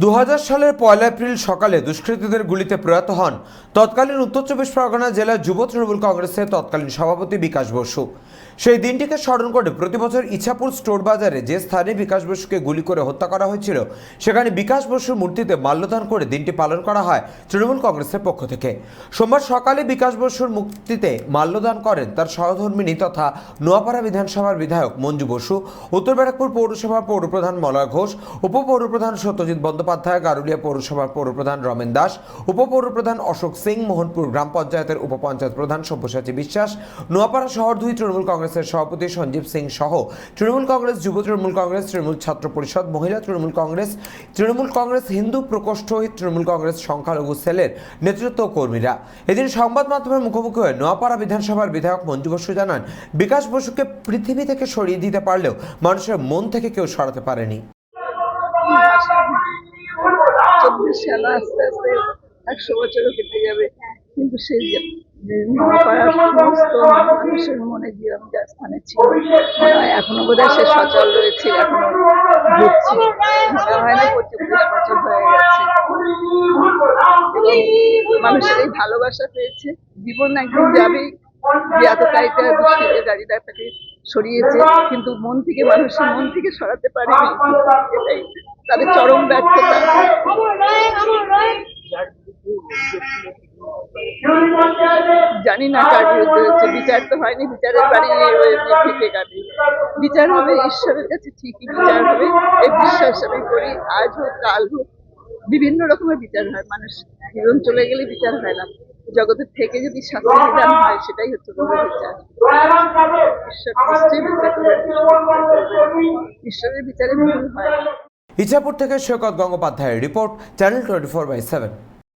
দু হাজার সালের পয়লা এপ্রিল সকালে দুষ্কৃতীদের গুলিতে প্রয়াত হন তৎকালীন উত্তর চব্বিশ পরগনা জেলার যুব তৃণমূল কংগ্রেসের তৎকালীন সভাপতি বিকাশ বসু। সেই দিনটিকে স্মরণ করে প্রতি বছর ইছাপুর স্টোর বাজারে যে স্থানে বিকাশ বসুকে গুলি করে হত্যা করা হয়েছিল, সেখানে বিকাশ বসুর মূর্তিতে মাল্যদান করে দিনটি পালন করা হয় তৃণমূল কংগ্রেসের পক্ষ থেকে। সোমবার সকালে বিকাশ বসুর মূর্তিতে মাল্যদান করেন তার সহধর্মিনী তথা নোয়াপাড়া বিধানসভার বিধায়ক মঞ্জু বসু, উত্তর ব্যারাকপুর পৌরসভার পৌরপ্রধান মলয় ঘোষ, উপপৌরপ্রধান সত্যজিৎ বন্দ্যোপাধ্যায় গারুলিয়া পৌরসভার পৌরপ্রধান রমেন দাস, উপপৌরপ্রধান অশোক সিং, মোহনপুর গ্রাম পঞ্চায়েতের উপপঞ্চায়েত প্রধান সব্যসাচী বিশ্বাস, নোয়াপাড়া শহর দুই তৃণমূল কংগ্রেসের সভাপতি সঞ্জীব সিং সহ তৃণমূল কংগ্রেস, যুব তৃণমূল কংগ্রেস, তৃণমূল ছাত্র পরিষদ, মহিলা তৃণমূল কংগ্রেস তৃণমূল কংগ্রেস, হিন্দু প্রকোষ্ঠ তৃণমূল কংগ্রেস সংখ্যালঘু সেলের নেতৃত্ব কর্মীরা। এদিন সংবাদ মাধ্যমের মুখোমুখি হয়ে নোয়াপাড়া বিধানসভার বিধায়ক মঞ্জু বসু জানান, বিকাশ বসুকে পৃথিবী থেকে সরিয়ে দিতে পারলেও মানুষের মন থেকে কেউ সরাতে পারেনি। চব্বিশ সাল আস্তে আস্তে একশো বছরও কেটে যাবে। কিন্তু সেই সমস্ত মানুষের মনে ছিল। এখনও সে সচল রয়েছে মনে হয় গেছে। এই ভালোবাসা পেয়েছে। জীবন একদিন যাবেই। যে এতটাইটা দুষ্কৃতিকারীরা তাকে সরিয়েছে, কিন্তু মন থেকে মানুষের মন থেকে সরাতে পারেনি। তাদের চরম ব্যর্থতা। জানি না কার বিরুদ্ধে হচ্ছে। বিচার তো হয়নি, বিচারের বাড়ি কাটে বিচার হবে, ঈশ্বরের কাছে ঠিকই বিচার হবে। এই বিশ্বাস আমি করি, আজ হোক, কাল হোক, বিভিন্ন রকমের বিচার হয়। মানুষ জীবন চলে গেলে বিচার হয় না। জগতের থেকে যদি শাস্তি বিধান হয়, সেটাই হচ্ছে ঈশ্বরের বিচারে ভুল হয়। ইচ্ছাপুর থেকে সৈকত গঙ্গোপাধ্যায়ের report, channel twenty four by seven.